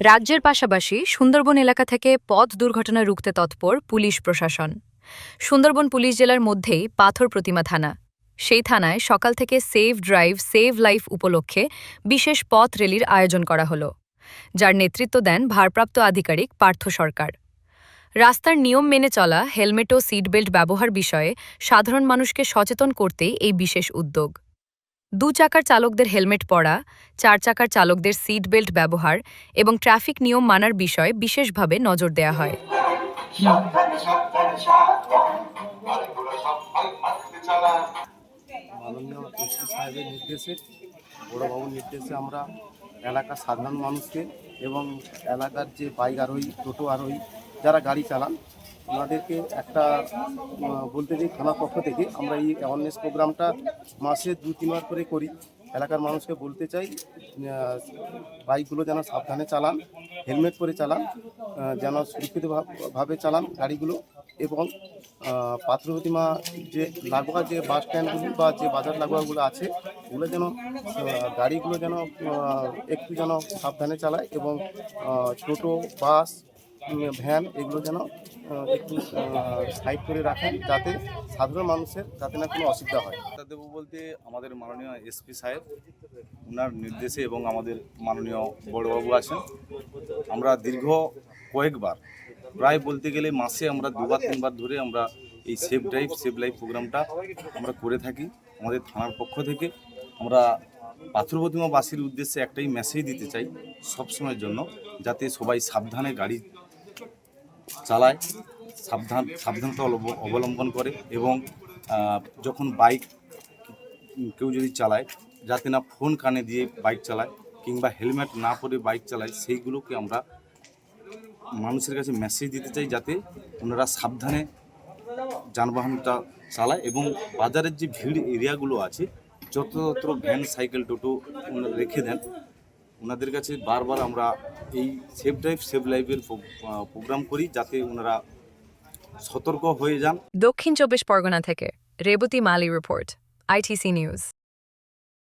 রাজ্যের পাশাপাশি সুন্দরবন এলাকা থেকে পথ দুর্ঘটনা রুখতে তৎপর পুলিশ প্রশাসন। সুন্দরবন পুলিশ জেলার মধ্যেই পাথর প্রতিমা থানা। সেই থানায় সকাল থেকে সেভ ড্রাইভ, সেভ লাইফ উপলক্ষে বিশেষ পথ র্যালির আয়োজন করা হলো। যার নেতৃত্ব দেন ভারপ্রাপ্ত আধিকারিক পার্থ সরকার। রাস্তার নিয়ম মেনে চলা হেলমেট ও সিট বেল্ট ব্যবহার বিষয়ে সাধারণ মানুষকে সচেতন করতেই এই বিশেষ উদ্যোগ। দু চাকার চালকদের হেলমেট পরা, চার চাকার চালকদের সিট বেল্ট ব্যবহার এবং ট্রাফিক নিয়ম মানার বিষয়ে বিশেষভাবে নজর দেয়া হয়। আমরা এলাকার সাধারণ মানুষকে এবং এলাকার যে বাইক আরোহী, টোটো আরোহী যারা গাড়ি চালান ওনাদেরকে একটা বলতে চাই থানার পক্ষ থেকে আমরা এই অ্যাওয়ারনেস প্রোগ্রামটা মাসে দু তিনবার করে করি। এলাকার মানুষকে বলতে চাই বাইকগুলো যেন সাবধানে চালান হেলমেট পরে চালান যেন সুরক্ষিতভাবে চালান গাড়িগুলো এবং আহ, পাত্র প্রতিমা যে লাগোয়া যে বাস স্ট্যান্ডগুলি বা যে বাজার লাগোয়াগুলো আছে ওগুলো যেন গাড়িগুলো যেন একটু যেন সাবধানে চালায় এবং টোটো বাস ভ্যান এগুলো যেন একটু সাইড করে রাখেন যাতে সাধারণ মানুষের যাতে না কোনো অসুবিধা হয়। দেবো বলতে আমাদের মাননীয় এসপি সাহেব ওনার নির্দেশে এবং আমাদের মাননীয় বড়বাবু আছেন। আমরা দীর্ঘ কয়েকবার, প্রায় বলতে গেলে মাসে আমরা দুবার, তিনবার ধরে আমরা এই সেফ ড্রাইভ সেভ লাইফ প্রোগ্রামটা আমরা করে থাকি আমাদের থানার পক্ষ থেকে। আমরা পাথর প্রতিমাবাসীর উদ্দেশ্যে একটাই মেসেজ দিতে চাই সবসময়ের জন্য, যাতে সবাই সাবধানে গাড়ি চালায়, সাবধান, সাবধানতা অবলম্ব- অবলম্বন করে এবং যখন বাইক কেউ যদি চালায়, যাতে না ফোন কানে দিয়ে বাইক চালায় কিংবা হেলমেট না পরে বাইক চালায়, সেইগুলোকে আমরা মানুষের কাছে মেসেজ দিতে চাই যাতে ওনারা সাবধানে যানবাহনটা চালায় এবং বাজারের যে ভিড় এরিয়াগুলো আছে, যত্রতত্র ভ্যান, সাইকেল, টোটো রেখে দেন ওনাদের কাছে বারবার আমরা এই সেফ ড্রাইভ সেভ লাইফের প্রোগ্রাম করি যাতে ওনারা সতর্ক হয়ে যান। দক্ষিণ চব্বিশ পরগনা থেকে Revati Mali report ITC news